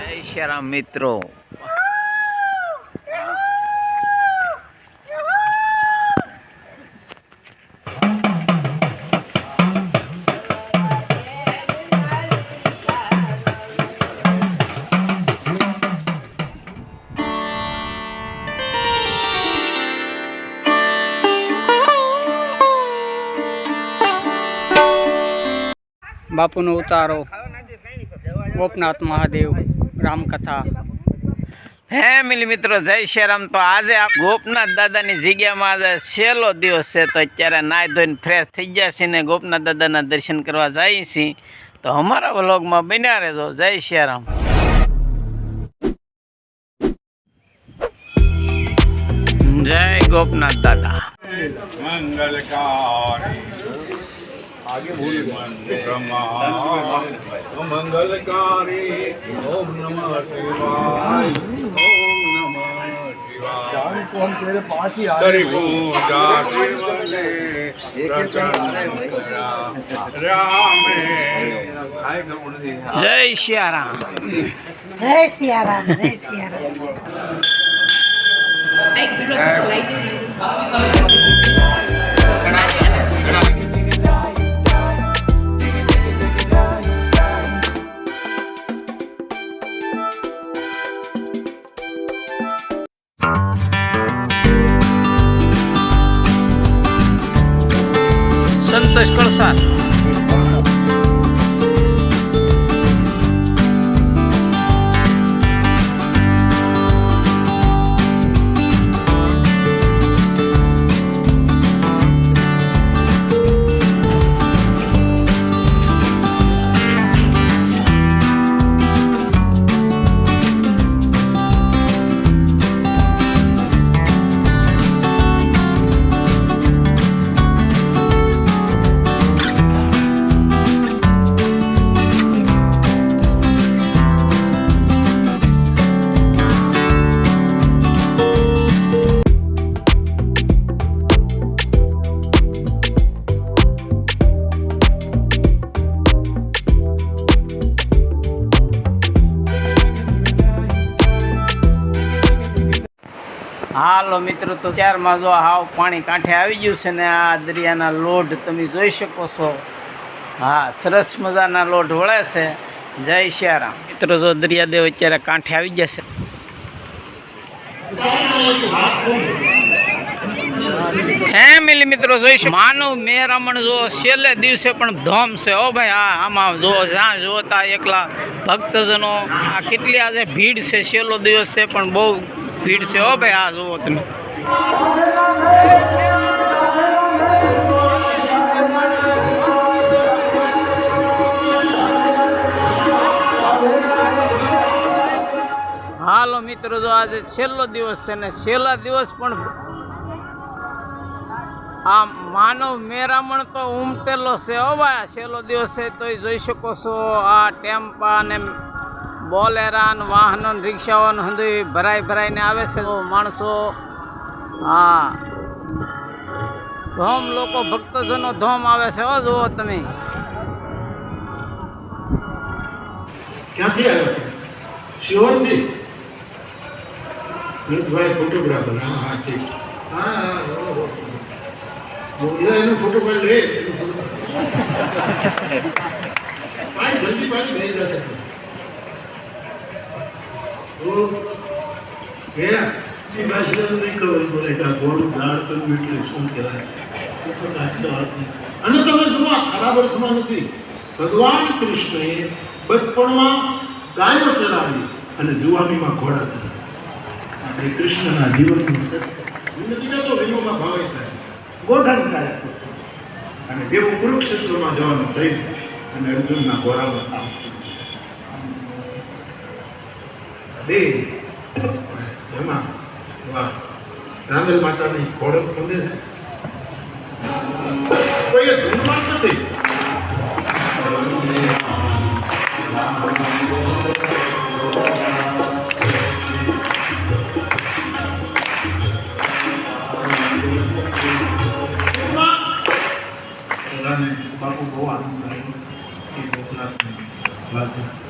જય શ્રી મિત્રો. બાપુનો ઉતારો ગોપનાથ મહાદેવ. રામકથા. હે મિલી મિત્રો, જય શ્રી રામ. તો આજે આ ગોપનાથ દાદાની જગ્યામાં આજે છેલ્લો દિવસ છે, તો અત્યારે નાહી ધોઈને ફ્રેશ થઈ ગયા છે ને ગોપનાથ દાદાના દર્શન કરવા જઈએ છીએ. તો અમારા વ્લોગમાં બન્યા રહેજો. જય શ્રી રામ. જય ગોપનાથ દાદા. મંગલકારી. આગે બોલી મંગલકારી ઓમ નમઃ શિવાય ઓમ નમઃ શિવાય કરી પૂજા શિવને પ્રસન્ન કરા. રામે જય શ્રી રામ જય સિયારામ જય સિયારામ Tens coração. હાલો મિત્રો તો ચારમાં જો હાવ પાણી કાંઠે આવી ગયું છે ને આ દરિયાના લોઢ તમે જોઈ શકો છો. હા સરસ મજાના લોઢ વળે છે. જય શ્યારામ. મિત્રો જો દરિયાદેવ અત્યારે કાંઠે આવી જશે છે. મિલી મિત્રો જોઈશું માનવ મેરામણ જો છેલ્લે દિવસે પણ ધોમ છે. ઓ ભાઈ હા આમાં જો જ્યાં જોતા એકલા ભક્તજનો આ કેટલી આજે ભીડ છે. છેલ્લો દિવસ છે પણ બહુ ભીડ છે હો ભાઈ, આ જુઓ તમે. હાલો મિત્રો, જો આજે છેલ્લો દિવસ છે ને, છેલ્લા દિવસ પણ આ માનવ મેરામણ તો ઉમટેલો છે હો ભાઈ છેલ્લો દિવસ છે તો જોઈ શકો છો આ ટેમ્પા ને બોલેરા ને વાહનો ને રિક્ષાઓ ને હંધુય ભરાઈ ભરાઈને આવે છે. માણસો હા. ધોમ લોકો ભક્તજનો ધોમ આવે છે હો જુઓ તમે. ક્યાંથી આવ્યો ફોટોગ્રાફર હા હા ઠીક. એનો ફોટોગ્રાફ લે જલ્દી પાડી બે જશે શું કહેવાય. અને ખરાબ અર્થમાં ભગવાન કૃષ્ણએ બચપણમાં ગાયો ચરાવી અને જુવાનીમાં ઘોડા ચલાવ્યા આપણે કૃષ્ણના જીવનનું સત્ય કહેતો ભાવે થાય ગોઠણ થાય અને જેવું કુરુક્ષેત્રમાં જવાનું થયું અને અર્જુનના ઘોડામાં કામ બે એમાં વાહ રાંદલ માતાની ઘોડો ખોલે છે? બહુ આનંદ વાત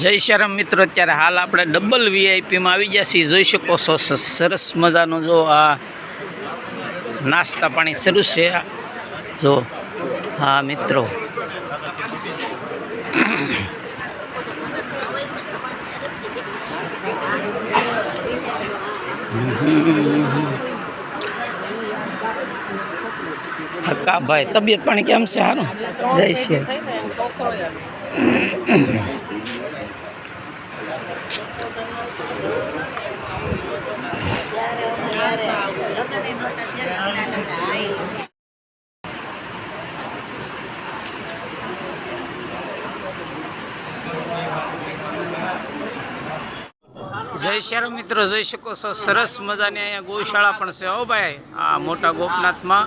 જય શ્યારામ મિત્રો, અત્યારે હાલ આપણે ડબલ વીઆઈપીમાં આવી ગયા છીએ. જોઈ શકો છો સરસ મજાનું જો આ નાસ્તા પાણી શરૂ છે. જો હા મિત્રો. હકા ભાઈ તબિયત પાણી કેમ છે? સારું જય શ્રી જય શ્યારામ મિત્રો, જોઈ શકો છો, સરસ મજાની અહીંયા ગૌશાળા પણ છે હો ભાઈ. આ મોટા ગોપનાથમાં.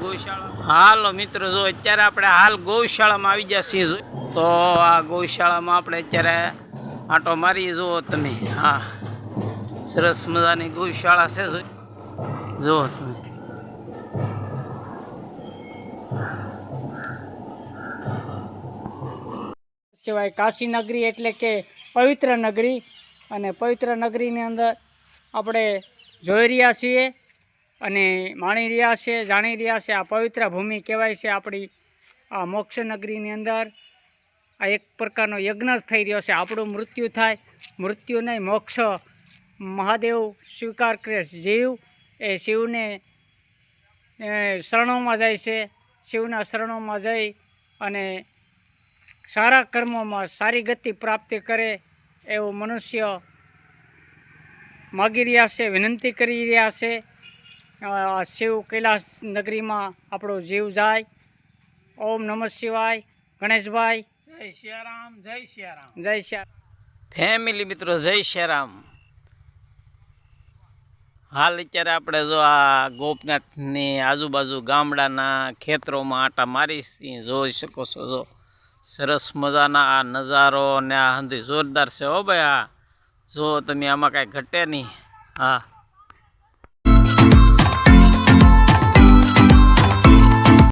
ગૌશાળા હાલો મિત્રો, જો અત્યારે આપણે હાલ ગૌશાળામાં આવી ગયા છીએ. તો આ ગૌશાળામાં આપણે અત્યારે આંટો મારી જુઓ તમે. હા. સરસ મજાની ગૌશાળા છે જુઓ તમે. સિવાય કાશી નગરી એટલે કે પવિત્ર નગરી અને પવિત્ર નગરીની અંદર આપણે જોઈ રહ્યા છીએ અને માણી રહ્યા છે, જાણી રહ્યા છે, આ પવિત્ર ભૂમિ કહેવાય છે આપણી આ મોક્ષ નગરીની અંદર. આ એક પ્રકારનો યજ્ઞ જ થઈ રહ્યો છે. આપણું મૃત્યુ થાય. મૃત્યુ નહીં, મોક્ષ. મહાદેવ સ્વીકાર કરે જીવ એ શિવને શરણોમાં જાય છે. શિવના શરણોમાં જઈ અને સારા કર્મોમાં સારી ગતિ પ્રાપ્તિ કરે. એવો મનુષ્ય માગી રહ્યા છે વિનંતી કરી રહ્યા છે. શિવ કૈલાસ નગરીમાં આપણો જીવ જાય. ઓમ નમઃ શિવાય. ગણેશભાઈ. જય શ્યારામ જય શ્યારામ. જય શ્યા ફેમિલી મિત્રો જય શ્યારામ. હાલ અત્યારે આપણે જો આ ગોપનાથની આજુબાજુ ગામડાના ખેતરોમાં આટા મારી જોઈ શકો છો જો. સરસ મજાના આ નજારો ને આ હંધી જોરદાર છે હો ભાઈ આ. જો તમે આમાં કાંઈ ઘટે નહીં. હા.